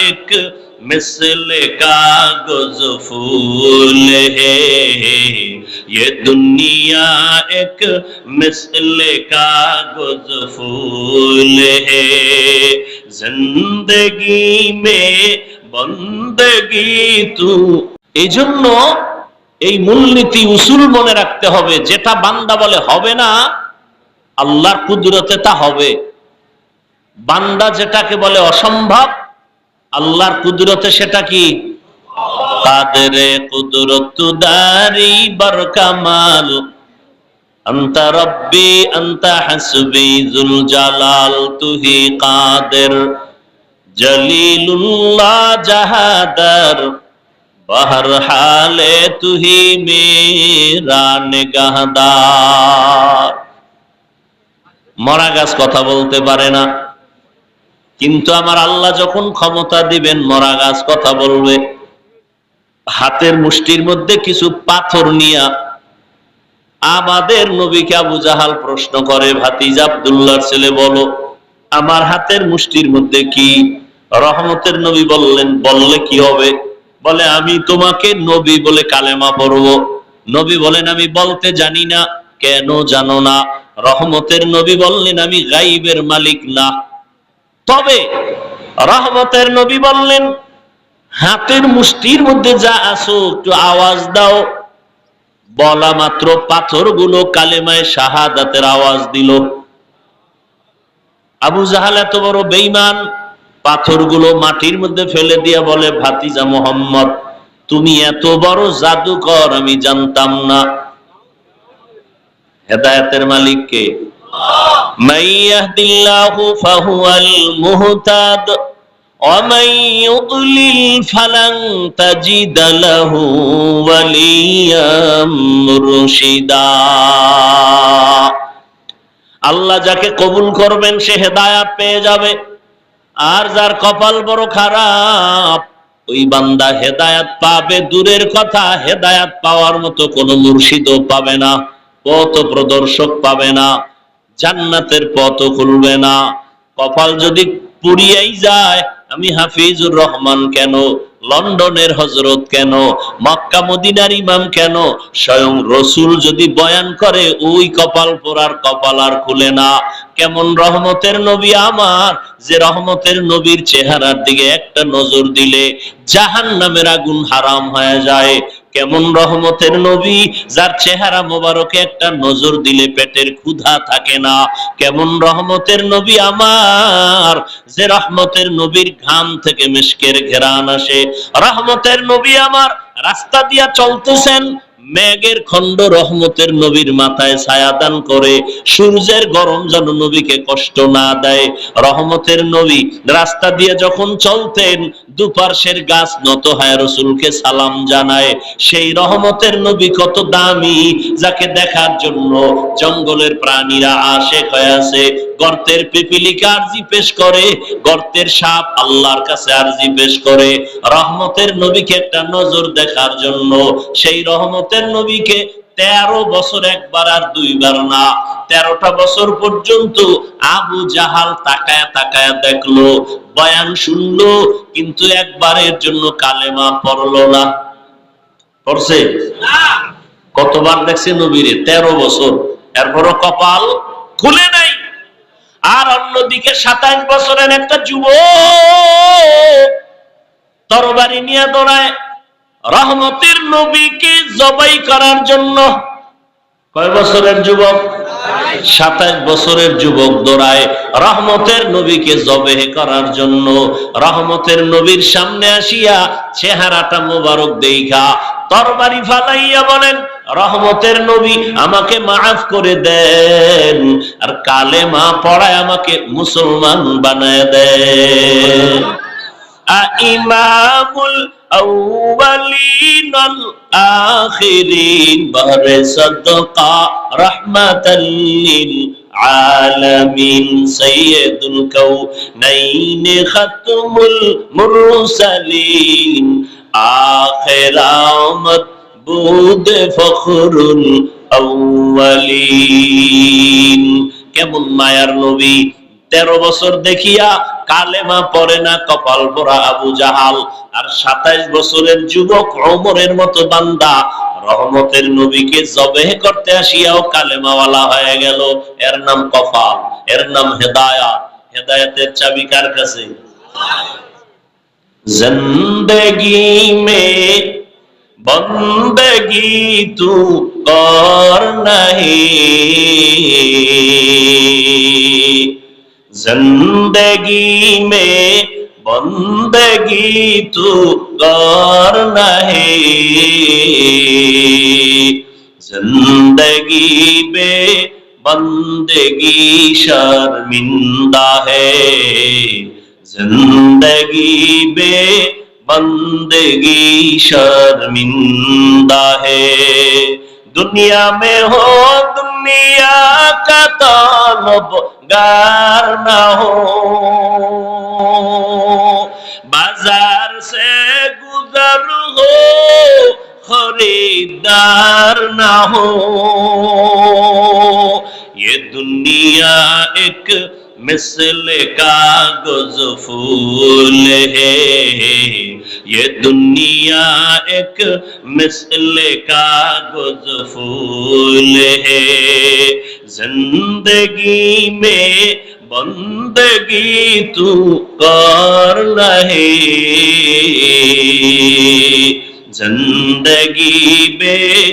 ایک مثل کاغذ پھول ہے یہ دنیا ایک مثل کاغذ پھول ہے زندگی میں বন্দগি তু এই জন্য এই মূলনীতি উসুল মনে রাখতে হবে। যেটা বান্দা বলে হবে না, আল্লাহর কুদরতে তা হবে। বান্দা যেটাকে বলে অসম্ভব আল্লাহর কুদরতে সেটা কি? কাদরে কুদরত দারি বর কামাল আন্তা রব্বি, আন্তা হাসবি জুল জালাল, তুহি কাদের? জলিলুল্লাহ জাহাদার, বহর তুহি মেরা নিগাহদার। মরা গাছ কথা বলতে পারে না। কিন্তু আমার আল্লাহ যখন ক্ষমতা দিবেন, মরা গাছ কথা বলবে। হাতের মুষ্টির মধ্যে কিছু পাথর নিয়া আমাদের নবীকে আবু জাহাল প্রশ্ন করে, ভাতিজ আব্দুল্লাহর ছেলে বলো, আমার হাতের মুষ্টির মধ্যে কি রহমতের নবী বললেন, বললে কি হবে? বলে, আমি তোমাকে নবী বলে কালেমা পড়ব। নবী বলেন, আমি বলতে জানি না, কেন জানো না? রহমতের নবী বললেন, আমি গাইবের মালিক না। তবে রহমতের নবী বললেন, হাতের মুষ্টির মধ্যে যা আসো একটু আওয়াজ দাও। বলা মাত্র পাথরগুলো কালেমায় শাহাদাতের আওয়াজ দিল। আবু জাহাল এত বড় বেইমান পাথরগুলো মাটির মধ্যে ফেলে দিয়া বলে, ভাতিজা মোহাম্মদ, তুমি এত বড় জাদুকর, আমি জানতাম না। হেদায়েতের মালিক কে من يهد الله فهو المهتد ومن يضلل فلن تجد له وليا مرشدا আল্লাহ যাকে কবুল করবেন সে হেদায়াত পেয়ে যাবে আর যার কপাল বড় খারাপ ওই বান্দা হেদায়াত পাবে দূরের কথা হেদায়াত পাওয়ার মতো কোনো মুর্শিদও পাবে না পথ প্রদর্শক পাবে না জান্নাতের পথ খুলবে না। কপাল যদি পুড়িয়াই যায়, আমি হাফিজুর রহমান কেন? লন্ডনের হজরত কেন? মক্কা মদিনার ইমাম কেন? স্বয়ং রসুল যদি বয়ান করে, ওই কপাল পোড়ার কপাল আর খুলে না। কেমন রহমতের নবী আমার, যে রহমতের নবীর চেহারার দিকে একটা নজর দিলে জাহান নামের আগুন হারাম হয়ে যায়। কেমন রহমতের নবী? যার চেহারা মোবারকে একটা নজর দিলে পেটের ক্ষুধা থাকে না। কেমন রহমতের নবী আমার? যে রহমতের নবীর ঘাম থেকে মিশকের ঘেরান আসে। রহমতের নবী আমার, রাস্তা দিয়া চলতেছেন, মেঘের খণ্ড রহমতের নবীর মাথায় ছায়া দান করে। সূর্যের গরম যেন নবীকে কষ্ট না দেয়। রহমতের নবী রাস্তা দিয়ে যখন চলতেন দুপার্শ্বের গাছ নত হয় রসুলকে সালাম জানায়। সেই রহমতের নবী কত দামি, যাকে দেখার জন্য জঙ্গলের প্রাণীরা হয়ে আছে। গর্তের পিপিলিকা আরজি পেশ করে, গর্তের সাপ আল্লাহর কাছে আরজি পেশ করে। রহমতের নবীকে একটা নজর দেখার জন্য, সেই রহমতের নবীকে তেরো বছর একবার আর দুইবার না। তেরোটা বছর পর্যন্ত আবু জাহাল তাকায় তাকায় দেখল বয়ান শুনলো কিন্তু একবারের জন্য কালেমা পড়ল না। পড়ছে? কতবার দেখছে নবীরে? তেরো বছর। এরপরও কপাল খুলে নাই। আর অন্যদিকে সাতাশ বছরের একটা যুব তরবারি নিয়ে দৌড়ায়। রহমতের নবীকে জবাই করার জন্য কয় বছরের যুবক? সাতাশ বছরের যুবক দৌড়ায় রহমতের নবীকে জবেহ করার জন্য। রহমতের নবীর সামনে আসিয়া চেহারাটা মোবারক দেখা তরবারি ফালাইয়া বলেন, রহমতের নবী, আমাকে মাফ করে দেন আর কালে মা পড়ায় আমাকে মুসলমান বানায় দেন। ইমামুল الأولين الآخرين بر صدقة رحمة للعالمين سيد الكونين ختم المرسلين آخر آمد بود فخر الأولين কেমন মায়ার নবী তেরো বছর দেখিয়া কালেমা পরে না, কপাল পরা আবু জাহাল। আর সাতাইশ বছরের যুবক অমরের মতো বান্দা, রহমতের নবীকে জবেহ করতে আসিয়াও কালেমাওয়ালা হয়ে গেল। এর নাম কপাল এর নাম হেদায়া। হেদায়তের চাবি কার কাছে? জিন্দগি মে, বন্দগি তু কর নাহি। زندگی میں بندگی تو غور نہیں۔ زندگی بے بندگی شرمندہ ہے۔ زندگی بے بندگی شرمندہ ہے۔ دنیا میں ہو दुनिया का तालब गार ना हो बाजार से गुजर हो खरीदार ना हो ये दुनिया एक مثل کا گزفول ہے۔ یہ دنیا ایک مثل کا گزفول ہے۔ زندگی میں بندگی تو کر لہے۔ زندگی میں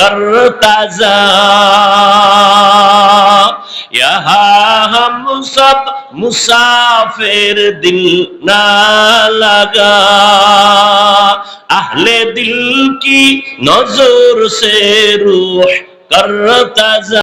करता जा यहाँ हम सब मुसाफिर दिल ना लगा अहले दिल की नजर से रूह करता जा